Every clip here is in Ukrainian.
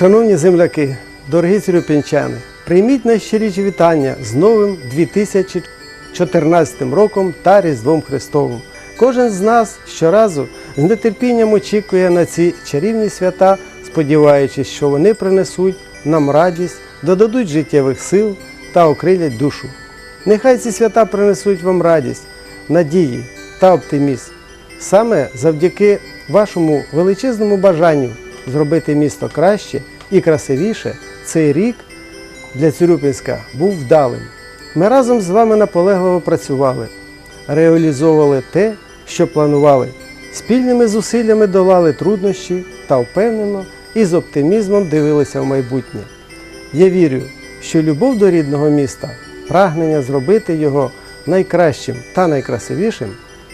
Шановні земляки, дорогі цирюпінчани, прийміть найщиріші вітання з новим 2014 роком та Різдвом Христовим. Кожен з нас щоразу з нетерпінням очікує на ці чарівні свята, сподіваючись, що вони принесуть нам радість, додадуть життєвих сил та окрилять душу. Нехай ці свята принесуть вам радість, надії та оптимізм. Саме завдяки вашому величезному бажанню зробити місто краще і красивіше, цей рік для Цюрюпінська був вдалим. Ми разом з вами наполегливо працювали, реалізовували те, що планували, спільними зусиллями долали труднощі та впевнено і з оптимізмом дивилися в майбутнє. Я вірю, що любов до рідного міста, прагнення зробити його найкращим та найкрасивішим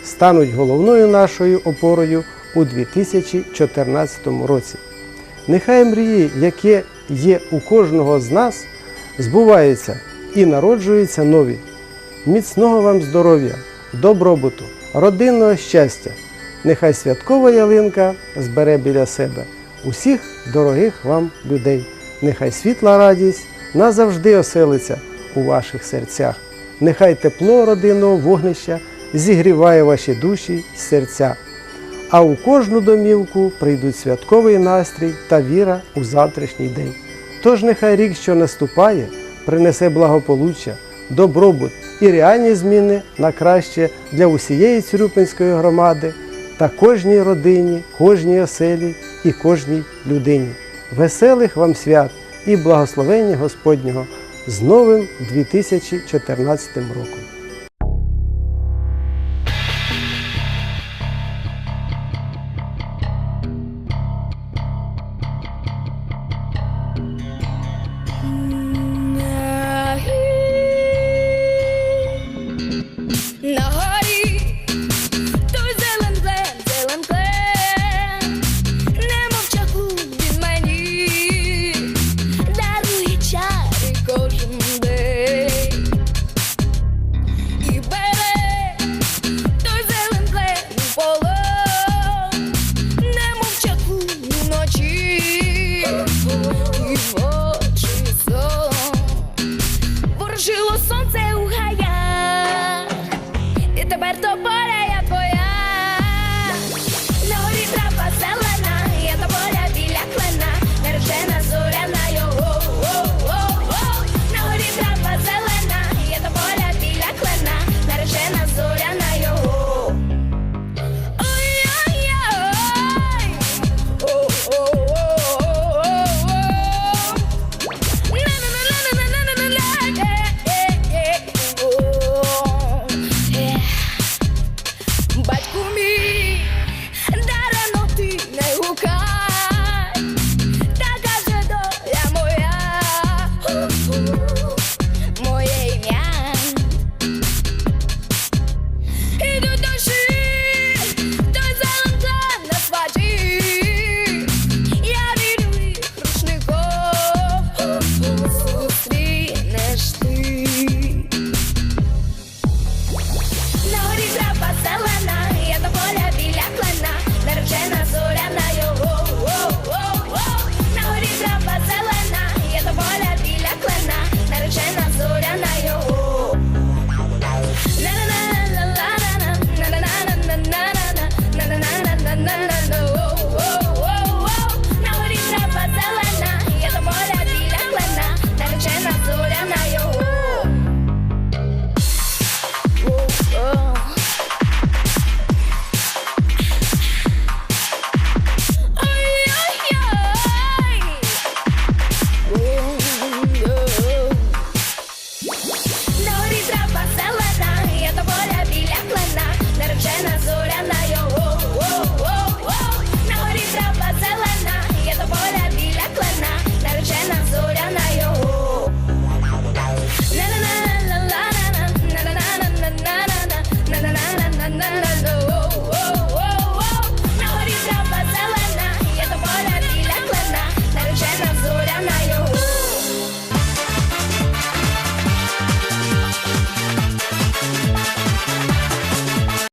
стануть головною нашою опорою у 2014 році. Нехай мрії, які є у кожного з нас, збуваються і народжуються нові. Міцного вам здоров'я, добробуту, родинного щастя. Нехай святкова ялинка збере біля себе усіх дорогих вам людей. Нехай світла радість назавжди оселиться у ваших серцях. Нехай тепло родинного вогнища зігріває ваші душі й серця. А у кожну домівку прийдуть святковий настрій та віра у завтрашній день. Тож нехай рік, що наступає, принесе благополуччя, добробут і реальні зміни на краще для усієї Цюрюпинської громади та кожній родині, кожній оселі і кожній людині. Веселих вам свят і благословення Господнього з новим 2014 роком!